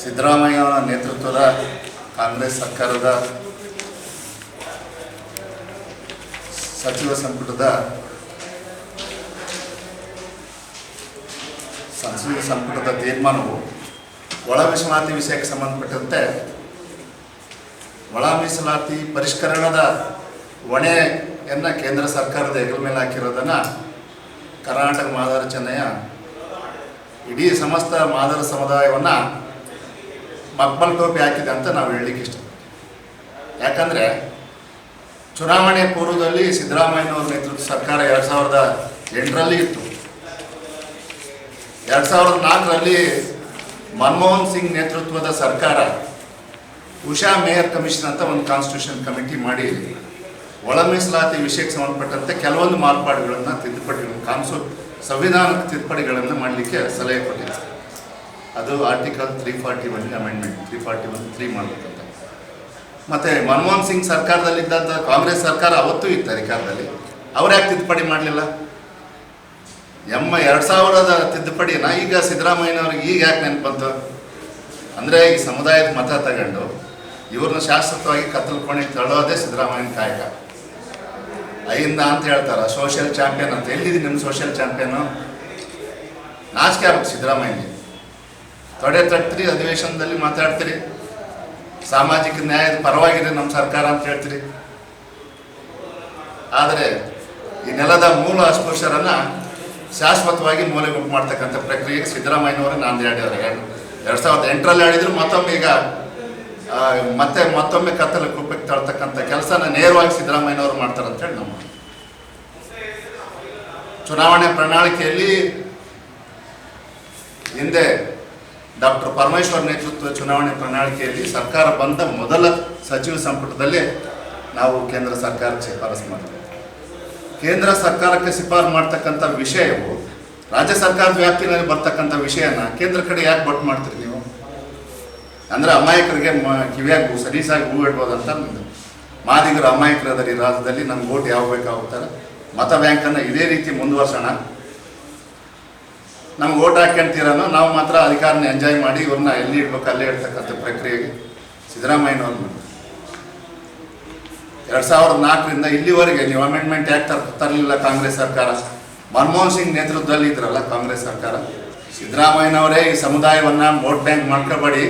ಸಿದ್ದರಾಮಯ್ಯ ಅವರ ನೇತೃತ್ವದ ಕಾಂಗ್ರೆಸ್ ಸರ್ಕಾರದ ಸಚಿವ ಸಂಪುಟದ ಸಚಿವ ಸಂಪುಟದ ತೀರ್ಮಾನವು ಒಳ ಮೀಸಲಾತಿ ವಿಷಯಕ್ಕೆ ಸಂಬಂಧಪಟ್ಟಂತೆ ಒಳ ಮೀಸಲಾತಿ ಪರಿಷ್ಕರಣದ ಹೊಣೆಯನ್ನು ಕೇಂದ್ರ ಸರ್ಕಾರದ ಹೆಗಲ ಮೇಲೆ ಹಾಕಿರೋದನ್ನು ಕರ್ನಾಟಕ ಮಾದರ ಚೆನ್ನಯ್ಯ ಇಡೀ ಸಮಸ್ತ ಮಾದರ ಸಮುದಾಯವನ್ನು ಮಕ್ಕಳ ಟೋಪಿ ಹಾಕಿದೆ ಅಂತ ನಾವು ಹೇಳಲಿಕ್ಕೆ ಇಷ್ಟ. ಯಾಕಂದರೆ ಚುನಾವಣೆ ಪೂರ್ವದಲ್ಲಿ ಸಿದ್ದರಾಮಯ್ಯನವರ ನೇತೃತ್ವ ಸರ್ಕಾರ ಎರಡು ಸಾವಿರದ ಎಂಟರಲ್ಲಿ ಇತ್ತು. ಎರಡು ಸಾವಿರದ ನಾಲ್ಕರಲ್ಲಿ ಮನಮೋಹನ್ ಸಿಂಗ್ ನೇತೃತ್ವದ ಸರ್ಕಾರ ಉಷಾ ಮೇಯರ್ ಕಮಿಷನ್ ಅಂತ ಒಂದು ಕಾನ್ಸ್ಟಿಟ್ಯೂಷನ್ ಕಮಿಟಿ ಮಾಡಿ ಒಳ ಮೀಸಲಾತಿ ವಿಷಯಕ್ಕೆ ಸಂಬಂಧಪಟ್ಟಂತೆ ಕೆಲವೊಂದು ಮಾರ್ಪಾಡುಗಳನ್ನು ತಿದ್ದುಪಡಿಗಳನ್ನು ಕಾನ್ಸು ಸಂವಿಧಾನದ ತಿದ್ದುಪಡಿಗಳನ್ನು ಮಾಡಲಿಕ್ಕೆ ಸಲಹೆ ಕೊಟ್ಟಿತ್ತು ಅದು article three forty one amendment three forty one three ಮಾಡಬೇಕಂತ ಮತ್ತು ಮನಮೋಹನ್ ಸಿಂಗ್ ಸರ್ಕಾರದಲ್ಲಿದ್ದಂಥ ಕಾಂಗ್ರೆಸ್ ಸರ್ಕಾರ ಅವತ್ತೂ ಇತ್ತು ಅಧಿಕಾರದಲ್ಲಿ. ಅವ್ರು ಯಾಕೆ ತಿದ್ದುಪಡಿ ಮಾಡಲಿಲ್ಲ? ಎಮ್ಮ ಎರಡು ಸಾವಿರದ ತಿದ್ದುಪಡಿನ ಈಗ ಸಿದ್ದರಾಮಯ್ಯನವ್ರಿಗೆ ಈಗ ಯಾಕೆ ನೆನಪು ಬಂತು? ಅಂದರೆ ಈ ಸಮುದಾಯದ ಮತ ತಗೊಂಡು ಇವ್ರನ್ನ ಶಾಶ್ವತವಾಗಿ ಕತ್ತಲು ಕೋಣೆಗೆ ತಳ್ಳೋದೇ ಸಿದ್ದರಾಮಯ್ಯನ ಕಾಯಕ. ಅಯ್ಯಿಂದ ಅಂತ ಹೇಳ್ತಾರೆ ಸೋಷಿಯಲ್ ಚಾಂಪಿಯನ್ ಅಂತ. ಎಲ್ಲಿದ್ದೀನಿ ನಿಮ್ಮ ಸೋಷಿಯಲ್ ಚಾಂಪಿಯನು ನಾಚಿಕೆ ಆಗ್ಬೇಕು ಸಿದ್ದರಾಮಯ್ಯನಿಗೆ. ತೊಡೆ ತಟ್ತೀರಿ ಅಧಿವೇಶನದಲ್ಲಿ ಮಾತಾಡ್ತೀರಿ. ಸಾಮಾಜಿಕ ನ್ಯಾಯದ ಪರವಾಗಿದೆ ನಮ್ಮ ಸರ್ಕಾರ ಅಂತ ಹೇಳ್ತೀರಿ. ಆದರೆ ಈ ನೆಲದ ಮೂಲ ಅಸ್ಪೃಶ್ಯರನ್ನು ಶಾಶ್ವತವಾಗಿ ಮೂಲೆಗುಂಪು ಮಾಡ್ತಕ್ಕಂಥ ಪ್ರಕ್ರಿಯೆಗೆ ಸಿದ್ದರಾಮಯ್ಯನವರು ನಾಂದಿ ಆಡಿದ್ದಾರೆ ಎರಡು ಸಾವಿರದ ಎಂಟರಲ್ಲಿ ಆಡಿದ್ರು ಮತ್ತೊಮ್ಮೆ ಈಗ ಮತ್ತೆ ಮತ್ತೊಮ್ಮೆ ಕತ್ತಲ ಕುಪ್ಪಕ್ಕೆ ತಳ್ತಕ್ಕಂಥ ಕೆಲಸನ ನೇರವಾಗಿ ಸಿದ್ದರಾಮಯ್ಯನವರು ಮಾಡ್ತಾರೆ ಅಂತ ಹೇಳಿ ನಮ್ಮ ಚುನಾವಣೆ ಪ್ರಣಾಳಿಕೆಯಲ್ಲಿ ಹಿಂದೆ ಡಾಕ್ಟರ್ ಪರಮೇಶ್ವರ್ ನೇತೃತ್ವ ಚುನಾವಣೆ ಪ್ರಣಾಳಿಕೆಯಲ್ಲಿ ಸರ್ಕಾರ ಬಂದ ಮೊದಲ ಸಚಿವ ಸಂಪುಟದಲ್ಲೇ ನಾವು ಕೇಂದ್ರ ಸರ್ಕಾರಕ್ಕೆ ಶಿಫಾರಸು ಮಾಡಿದ್ವಿ. ಕೇಂದ್ರ ಸರ್ಕಾರಕ್ಕೆ ಶಿಫಾರಸು ಮಾಡ್ತಕ್ಕಂಥ ವಿಷಯವು ರಾಜ್ಯ ಸರ್ಕಾರದ ವ್ಯಾಪ್ತಿಯಲ್ಲಿ ಬರ್ತಕ್ಕಂಥ ವಿಷಯನ ಕೇಂದ್ರ ಕಡೆ ಯಾಕೆ ಬಟ್ ಮಾಡ್ತೀರಿ ನೀವು? ಅಂದ್ರೆ ಅಮಾಯಕರಿಗೆ ಮ, ಕಿವಿಯಾಗಿ ಸಲೀಸಾಗಿ ಹೂ ಇಡ್ಬೋದು ಅಂತ. ಮಾದಿಗರು ಅಮಾಯಕರದಲ್ಲಿ ರಾಜ್ಯದಲ್ಲಿ ನಮ್ಗೆ ಓಟ್ ಯಾವ ಬೇಕಾಗುತ್ತಾರೆ ಮತ ಬ್ಯಾಂಕನ್ನು ಇದೇ ರೀತಿ ಮುಂದುವರ್ಸೋಣ. ನಮ್ಗೆ ಓಟ್ ಹಾಕ್ಯಂತೀರನೋ, ನಾವು ಮಾತ್ರ ಅಧಿಕಾರನ ಎಂಜಾಯ್ ಮಾಡಿ ಇವ್ರನ್ನ ಎಲ್ಲಿ ಇಡ್ಬೇಕು, ಅಲ್ಲೇ ಇಡ್ತಕ್ಕಂಥ ಪ್ರಕ್ರಿಯೆಗೆ ಸಿದ್ದರಾಮಯ್ಯನವ್ರನ್ನ ಎರಡು ಸಾವಿರದ ನಾಲ್ಕರಿಂದ ಇಲ್ಲಿವರೆಗೆ ನೀವು ಅಮೆಂಡ್ಮೆಂಟ್ ಯಾಕೆ ತರ್, ತರಲಿಲ್ಲ ಕಾಂಗ್ರೆಸ್ ಸರ್ಕಾರ? ಮನಮೋಹನ್ ಸಿಂಗ್ ನೇತೃತ್ವದಲ್ಲಿ ಇದ್ರಲ್ಲ ಕಾಂಗ್ರೆಸ್ ಸರ್ಕಾರ. ಸಿದ್ದರಾಮಯ್ಯನವರೇ ಈ ಸಮುದಾಯವನ್ನು ವೋಟ್ ಬ್ಯಾಂಕ್ ಮಾಡ್ಕೋಬೇಡಿ.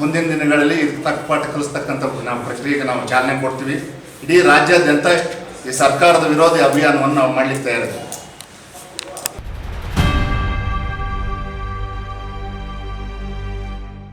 ಮುಂದಿನ ದಿನಗಳಲ್ಲಿ ತಕ್ಕ ಪಾಠ ಕಲಿಸ್ತಕ್ಕಂಥ ನಾವು ಪ್ರಕ್ರಿಯೆಗೆ ನಾವು ಚಾಲನೆ ಕೊಡ್ತೀವಿ. ಇಡೀ ರಾಜ್ಯಾದ್ಯಂತ ಈ ಸರ್ಕಾರದ ವಿರೋಧಿ ಅಭಿಯಾನವನ್ನು ನಾವು ಮಾಡಲಿಕ್ಕೆ ತಯಾರಿದ್ದೀವಿ.